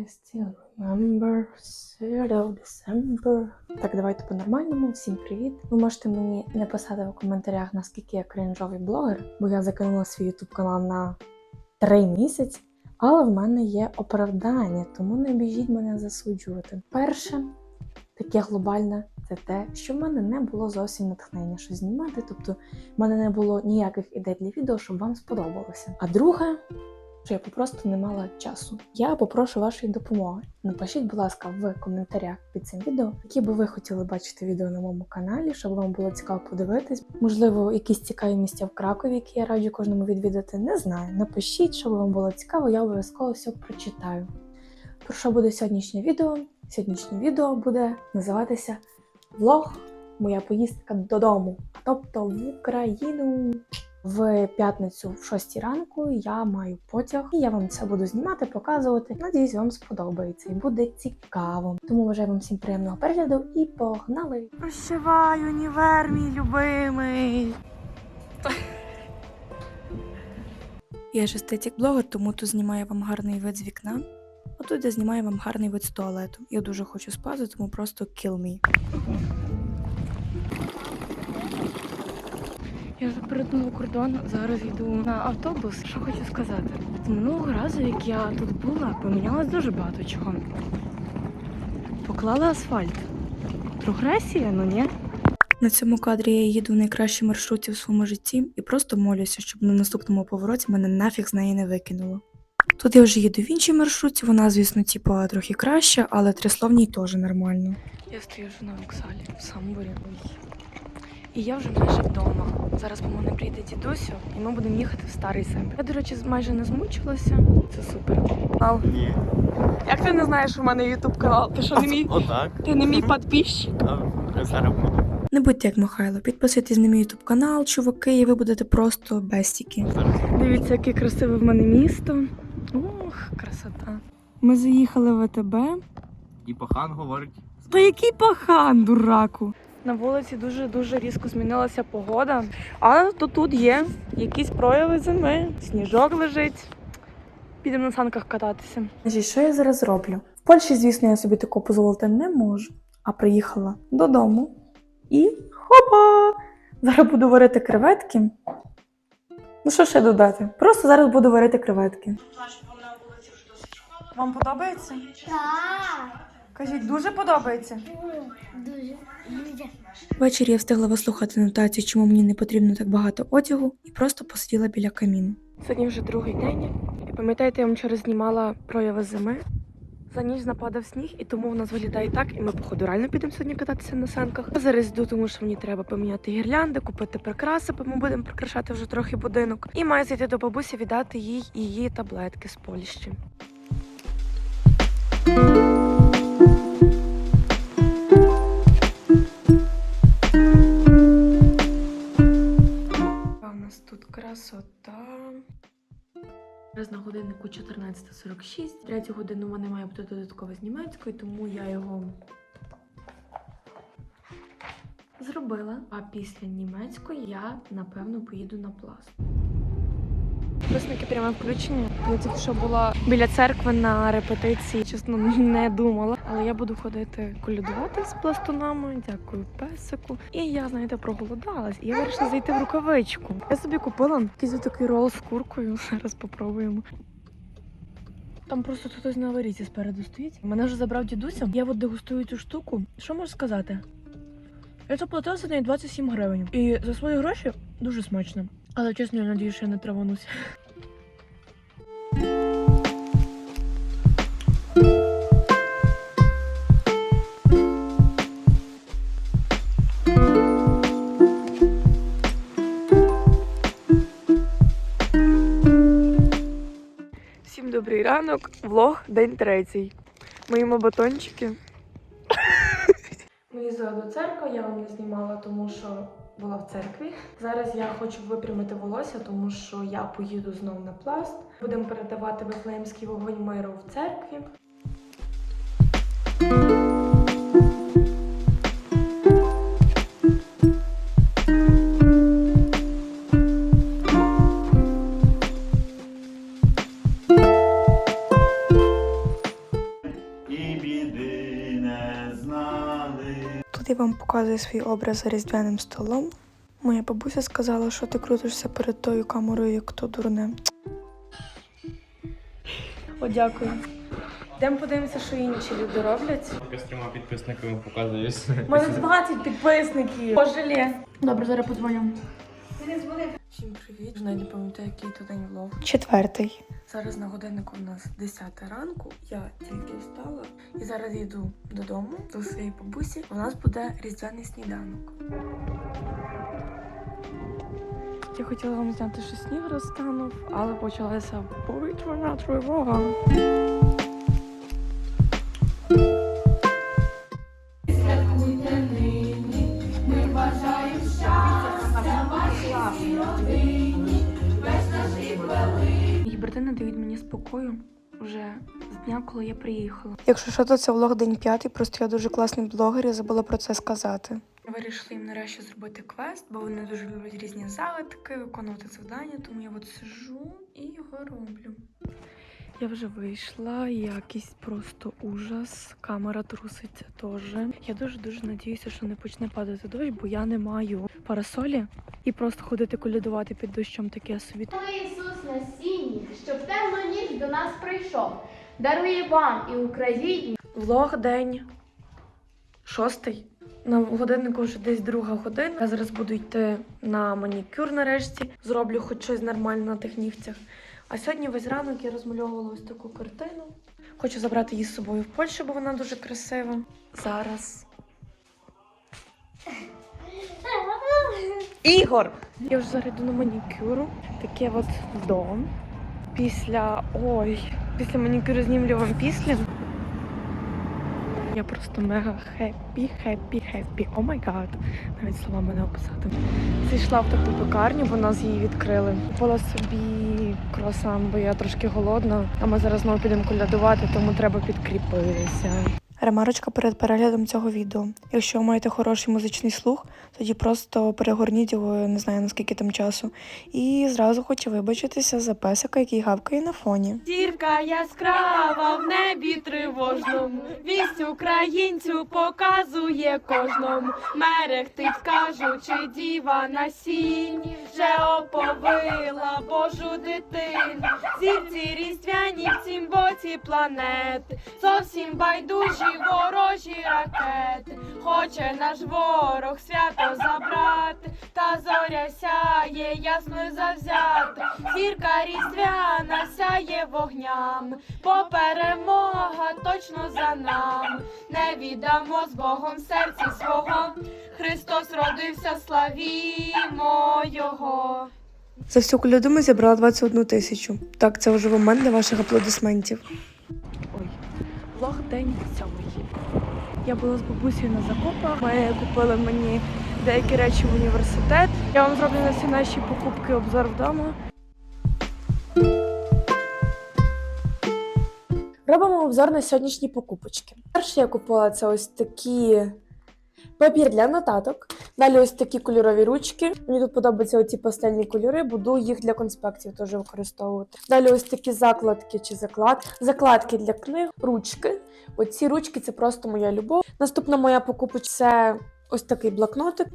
I still remember 3rd of December. Так, давайте по-нормальному. Всім привіт. Ви можете мені не писати в коментарях, наскільки я кринжовий блогер, бо я закинула свій ютуб канал на 3 місяці. Але в мене є оправдання, тому не біжіть мене засуджувати. Перше, таке глобальне, це те, що в мене не було зовсім натхнення щось знімати, тобто в мене не було ніяких ідей для відео, щоб вам сподобалося. А друге, що я попросту не мала часу. Я попрошу вашої допомоги. Напишіть, будь ласка, в коментарях під цим відео, які би ви хотіли бачити відео на моєму каналі, щоб вам було цікаво подивитись. Можливо, якісь цікаві місця в Кракові, які я раджу кожному відвідати. Не знаю. Напишіть, щоб вам було цікаво, я обов'язково все прочитаю. Про що буде сьогоднішнє відео? Сьогоднішнє відео буде називатися Влог Моя поїздка додому, тобто в Україну. В п'ятницю в 6 ранку я маю потяг, і я вам це буду знімати, показувати. Надіюсь, вам сподобається і буде цікаво. Тому бажаю вам всім приємного перегляду і погнали! Прощавай, універ, мій любимий! Я ж естетик блогер, тому тут знімаю вам гарний вид з вікна. А тут я знімаю вам гарний вид з туалету. Я дуже хочу спати, тому просто kill me. Я вже перетнула кордон, зараз йду на автобус. Що хочу сказати? Минулого разу, як я тут була, помінялось дуже багато чого. Поклали асфальт. Прогресія, ну ні. На цьому кадрі я їду в найкращій маршруті в своєму житті і просто молюся, щоб на наступному повороті мене нафіг з неї не викинуло. Тут я вже їду в іншій маршруті, вона, звісно, типу, трохи краща, але трисловній теж нормально. Я стою вже на вокзалі в Самбурі. І я вже майже вдома. Зараз по мене прийде дідусю, і ми будемо їхати в старий Сембр. Я, до речі, майже не змучилася. Це супер. Ал, Ні. як ти не знаєш, у мене ютуб канал? Ти що не мій? Отак. Ти не мій підписчик? Зараз буде. Не будьте як Михайло, підписуйтесь на мій ютуб канал, чуваки, і ви будете просто бестіки. Дивіться, яке красиве в мене місто. Ох, красота. Ми заїхали в АТБ. І пахан говорить. Та який пахан, дураку. На вулиці дуже дуже різко змінилася погода, а то тут є якісь прояви зими, сніжок лежить. Підемо на санках кататися. Значить, що я зараз роблю? В Польщі, звісно, я собі такого дозволити не можу. А приїхала додому і хопа! Зараз буду варити креветки. Ну що ще додати? Просто зараз буду варити креветки. Вам подобається? Так, Кажіть, дуже подобається. Ввечері я встигла вислухати нотацію, чому мені не потрібно так багато одягу, і просто посиділа біля каміну. Сьогодні вже другий день. І пам'ятаєте, я вам вчора знімала прояви зими. За ніч нападав сніг, і тому в нас виглядає так. І ми, походу, реально підемо сьогодні кататися на санках. Я зараз йду, тому що мені треба поміняти гірлянди, купити прикраси, бо ми будемо прикрашати вже трохи будинок. І маю зайти до бабусі, віддати їй її таблетки з Польщі. Зараз на годиннику 14.46. Третю годину мене має бути додатково з німецькою, тому я його зробила. А після німецької я напевно поїду на пласт. Висники прямо включені. Я тільки що була біля церкви на репетиції, чесно, не думала. Але я буду ходити колядувати з пластунами. Дякую песику. І я, знаєте, проголодалась. І я вирішила зайти в рукавичку. Я собі купила якийсь такий рол з куркою. Зараз попробуємо. Там просто хтось на аварійці спереду стоїть. Мене вже забрав дідуся. Я от дегустую цю штуку. Що можу сказати? Я заплатила за неї 27 гривень. І за свої гроші дуже смачно. Але чесно, я надію, що я не травануся. Ранок. Влог день третій. Моїмо батончики. Ми їздили до церкви, я вам не знімала, тому що була в церкві. Зараз я хочу випрямити волосся, тому що я поїду знову на пласт. Будемо передавати Вифлеємський вогонь миру в церкві. Вам показую свій образ за різдвяним столом. Моя бабуся сказала, що ти крутишся перед тою камерою, як то дурне. О, дякую. Йдемо подивимося, що інші люди роблять. Я з трьома підписниками показуюсь. У мене 20 підписників. Пожалє. Добре, зараз подзвоню. Всім привіт. Навіть не пам'ятаю, який то день влог. Четвертий. Зараз на годиннику у нас 10 ранку. Я тільки встала і зараз йду додому до своєї бабусі. У нас буде різдвяний сніданок. Я хотіла вам зняти, що сніг розтанув, але почалася повітряна тривога. Спокою вже з дня, коли я приїхала. Якщо що, то це влог день п'ятий, просто я дуже класний блогер і забула про це сказати. Вирішила їм нарешті зробити квест, бо вони дуже люблять різні загадки, виконувати завдання, тому я от сижу і його роблю. Я вже вийшла, якийсь просто ужас. Камера труситься теж. Я дуже дуже надіюся, що не почне падати дощ, бо я не маю парасолі і просто ходити колядувати під дощом таке собі. Ісус на сіні, щоб темну ніч до нас прийшов, дарує вам і Україні Влог день шостий. На годиннику вже десь друга година. Я зараз буду йти на манікюр нарешті. Зроблю хоч щось нормальне на тих нігтях. А сьогодні весь ранок я розмальовувала ось таку картину. Хочу забрати її з собою в Польщу, бо вона дуже красива. Зараз. Ігор! Я вже зараз йду на манікюру. Таке от вдом. Після. Ой, після манікюру знімлю вам після. Я просто мега хеппі, хеппі, хеппі. О май гад. Навіть словами не описати. Зійшла в таку пекарню, бо нас її відкрили. Купила собі круасан, бо я трошки голодна. А ми зараз знову підемо колядувати, тому треба підкріпитися. Ремарочка перед переглядом цього відео. Якщо маєте хороший музичний слух, тоді просто перегорніть його, не знаю наскільки там часу. І зразу хочу вибачитися за песика, який гавкає на фоні. Зірка яскрава в небі тривожному, вість українцю показує кожному. Мерехтить, кажучи, діва на сіні, вже оповила Божу дитину. Зірці різдвяні в цім боці планети, зовсім байдужі ворожі ракети. Хоче наш ворог свято забрати, та зоря сяє ясно й завзяти. Зірка різдвяна сяє вогнями, бо перемога точно за нами. Не віддамо з Богом серці свого. Христос родився, славімо Його. За всю коляду ми зібрали 21 тисячу. Так, це вже момент для ваших аплодисментів. Ой, влог день сьомий. Я була з бабусею на закупах. Ми купили мені деякі речі в університет. Я вам зроблю на всі наші покупки обзор вдома. Робимо обзор на сьогоднішні покупочки. Перше я купила це ось такі папір для нотаток. Далі ось такі кольорові ручки. Мені тут подобаються оці пастельні кольори, буду їх для конспектів теж використовувати. Далі ось такі закладки чи заклад. Закладки для книг, ручки. Оці ручки це просто моя любов. Наступна моя покупочка це ось такий блокнотик.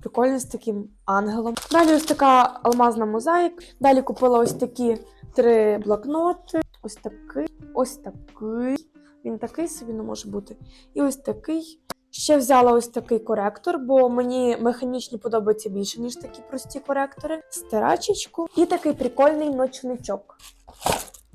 Прикольний з таким ангелом. Далі ось така алмазна мозаїка. Далі купила ось такі три блокноти. Ось такий, ось такий. Він такий собі не може бути. І ось такий. Ще взяла ось такий коректор, бо мені механічні подобаються більше, ніж такі прості коректори. Стирачечку і такий прикольний ночничок.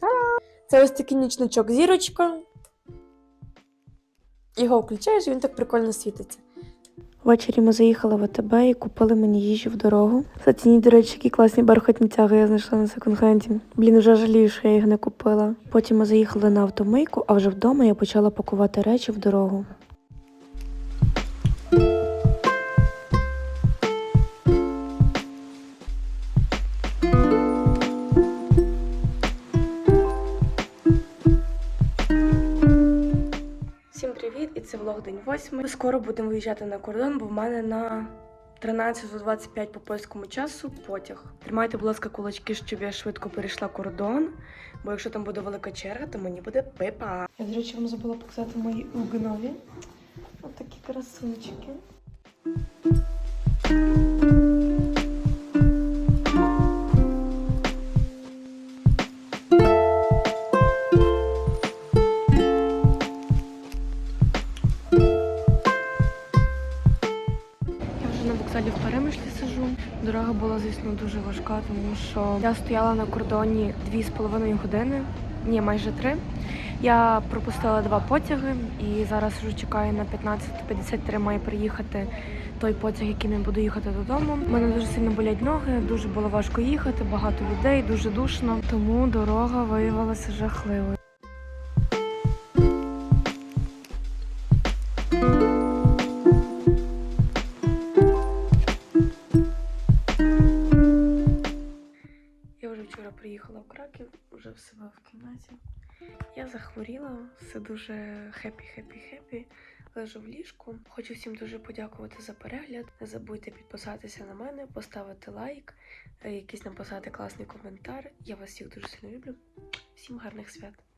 Та-да! Це ось такий нічничок зірочка. Його включаєш, і він так прикольно світиться. Ввечері ми заїхали в АТБ і купили мені їжі в дорогу. Зацініть, до речі, які класні бархатні тяги я знайшла на секонд-хенді. Блін, вже жалію, що я їх не купила. Потім ми заїхали на автомийку, а вже вдома я почала пакувати речі в дорогу. 8. Ми скоро будемо виїжджати на кордон, бо в мене на 13.25 по польському часу потяг. Тримайте, будь ласка, кулачки, щоб я швидко перейшла кордон. Бо якщо там буде велика черга, то мені буде пипа. Я, до речі, вам забула показати мої угнові. Отакі красунчики. Що я стояла на кордоні дві з половиною години, ні, майже три. Я пропустила два потяги і зараз вже чекаю на 15.53 має приїхати той потяг, яким я буду їхати додому. У мене дуже сильно болять ноги, дуже було важко їхати, багато людей, дуже душно. Тому дорога виявилася жахливою. Приїхала в Краків, вже в себе в кімнаті. Я захворіла, все дуже хеппі-хеппі-хеппі. Лежу в ліжку. Хочу всім дуже подякувати за перегляд. Не забудьте підписатися на мене, поставити лайк, е, якийсь написати класний коментар. Я вас всіх дуже сильно люблю. Всім гарних свят!